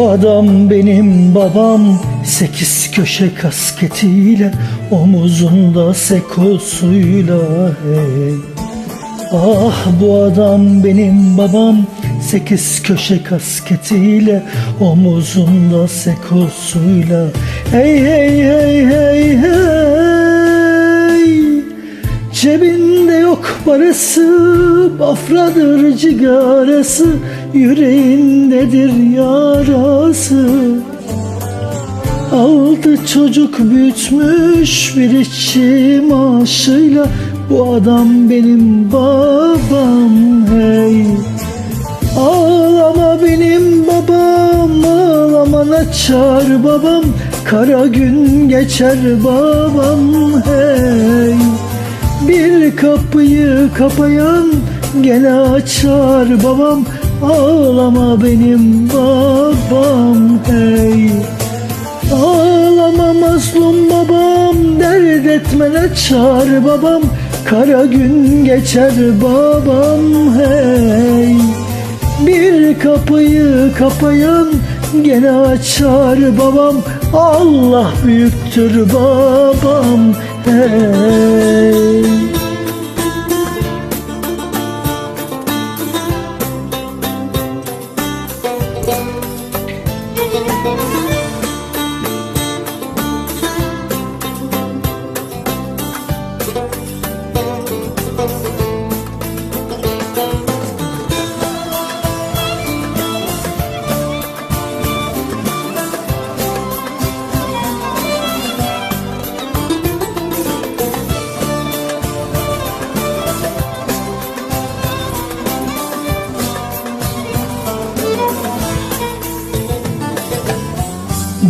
adam benim babam. Sekiz köşe kasketiyle Omuzunda sekosuyla hey. Ah bu adam benim babam. Sekiz köşe kasketiyle Omuzunda sekosuyla Hey hey hey hey hey. Cebinde yok parası Bafradır cigarası Yüreğindedir yarası. Aldı çocuk büyütmüş bir işçi maaşıyla Bu adam benim babam hey. Ağlama benim babam Ağlama naçar babam Kara gün geçer babam hey. Bir kapıyı kapayan gene açar babam Ağlama benim babam hey. Ağlama mazlum babam Dert etmene çağır babam. Kara gün geçer babam hey. Bir kapıyı kapayan gene açar babam. Allah büyüktür babam hey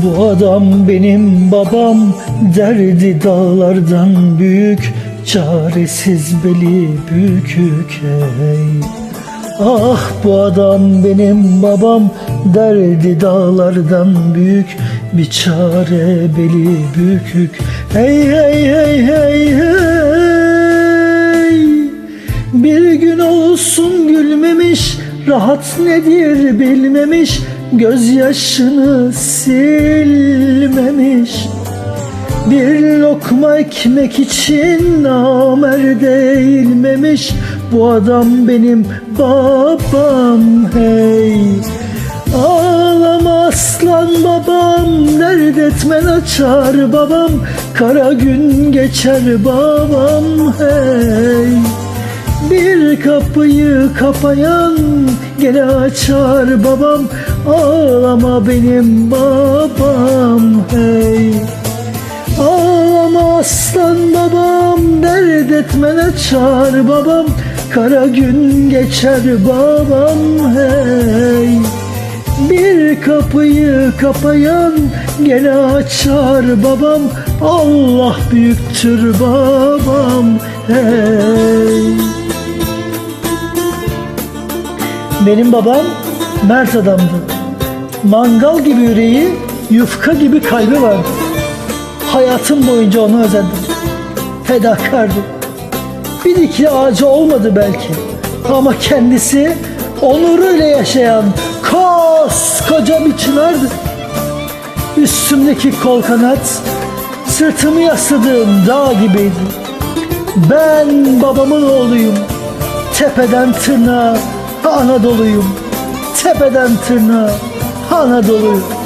Bu adam benim babam. Derdi dağlardan büyük Çaresiz beli bükük hey. Ah bu adam benim babam. Derdi dağlardan büyük Bir çare beli bükük. Hey hey hey hey hey. Bir gün olsun gülmemiş Rahat nedir bilmemiş Gözyaşını silmemiş Bir lokma ekmek için namerde eğilmemiş Bu adam benim babam hey! Ağlama aslan babam Dert etmen açar babam. Kara gün geçer babam hey! Bir kapıyı kapayan gene açar babam Ağlama benim babam hey. Ağlama aslan babam Dert etmen açar babam. Kara gün geçer babam hey. Bir kapıyı kapayan gene açar babam. Allah büyüktür babam hey. Benim babam mert adamdı. Mangal gibi yüreği, yufka gibi kalbi vardı. Hayatım boyunca onu özendim. Fedakardı. Bir dikili ağacı olmadı belki. Ama kendisi onuruyla yaşayan koskoca bir çınardı. Üstümdeki kol kanat, sırtımı yasladığım dağ gibiydi. Ben babamın oğluyum. Tepeden tırnağa Anadolu'yum. Tepeden tırnağa Anadolu'yum.